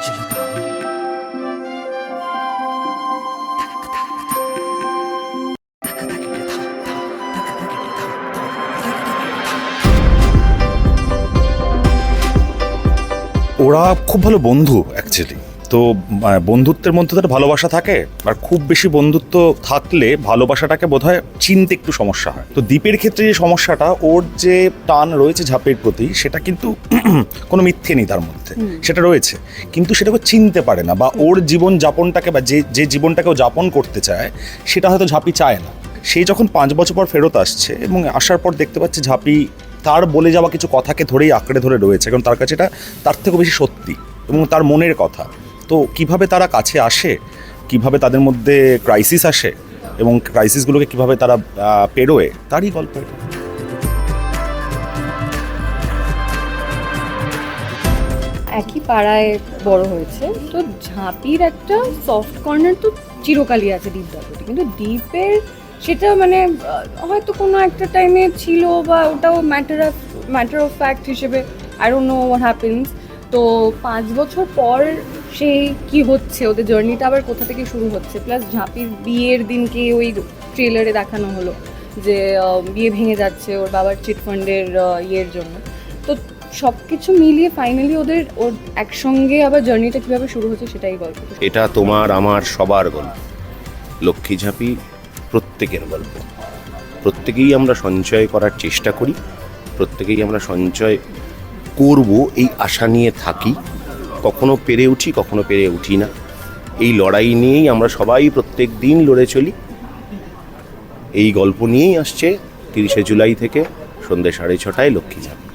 ওরা খুব ভালো বন্ধু অ্যাকচুয়ালি তো বন্ধুত্বের মধ্যে তো ভালোবাসা থাকে আর খুব বেশি বন্ধুত্ব থাকলে ভালোবাসাটাকে বোধহয় চিনতে একটু সমস্যা হয়। তো দ্বীপের ক্ষেত্রে যে সমস্যাটা ওর যে টান রয়েছে ঝাপের প্রতি সেটা কিন্তু কোনো মিথ্যে নেই তার মধ্যে। সেটা রয়েছে। কিন্তু সেটাকে চিনতে পারে না বা ওর জীবন যাপনটাকে বা যে যে জীবনটাকে ও যাপন করতে চায় সেটা হয়তো ঝাঁপি চায় না। সেই যখন পাঁচ বছর পর ফেরত আসছে এবং আসার পর দেখতে পাচ্ছে ঝাঁপি তার বলে যাওয়া কিছু কথাকে ধরেই আঁকড়ে ধরে রয়েছে কারণ তার কাছে এটা তার থেকেও বেশি সত্যি এবং তার মনের কথা। তো কীভাবে তারা কাছে আসে, কীভাবে তাদের মধ্যে ক্রাইসিস আসে এবং ক্রাইসিসগুলোকে কীভাবে তারা পেরোয়, তারই গল্প। একই পাড়ায় বড় হয়েছে। তো ঝাঁপির একটা সফট কর্নার তো চিরকালই আছে দ্বীপদার প্রতি কিন্তু দ্বীপের সেটা মানে হয়তো কোনো একটা টাইমে ছিল বা ওটাও matter of matter of fact হিসেবে। I don't know what happens তো পাঁচ বছর পর সেই কি হচ্ছে? ওদের জার্নিটা আবার কোথা থেকে শুরু হচ্ছে? প্লাস ঝাঁপির বিয়ের দিনকে ওই ট্রেলারে দেখানো হলো যে বিয়ে ভেঙে যাচ্ছে ওর বাবার চিটফান্ডের ইয়ের জন্য। তো সব কিছু মিলিয়ে ফাইনালি ওদের, ওর একসঙ্গে আবার জার্নিটা কীভাবে শুরু হচ্ছে সেটাই গল্প। এটা তোমার, আমার সবার গল্প। লক্ষ্মী ঝাঁপি প্রত্যেকের গল্প। প্রত্যেকেই আমরা সঞ্চয় করার চেষ্টা করি। প্রত্যেকেই আমরা সঞ্চয় করব এই আশা নিয়ে থাকি। কখনো পেরে উঠি, কখনো পেরে উঠি না। এই লড়াই নিয়েই আমরা সবাই প্রত্যেক দিন লড়ে চলি। এই গল্প নিয়েই আসছে তিরিশে জুলাই থেকে সন্ধ্যে সাড়ে ছটায় লক্ষ্মী ঝাঁপি।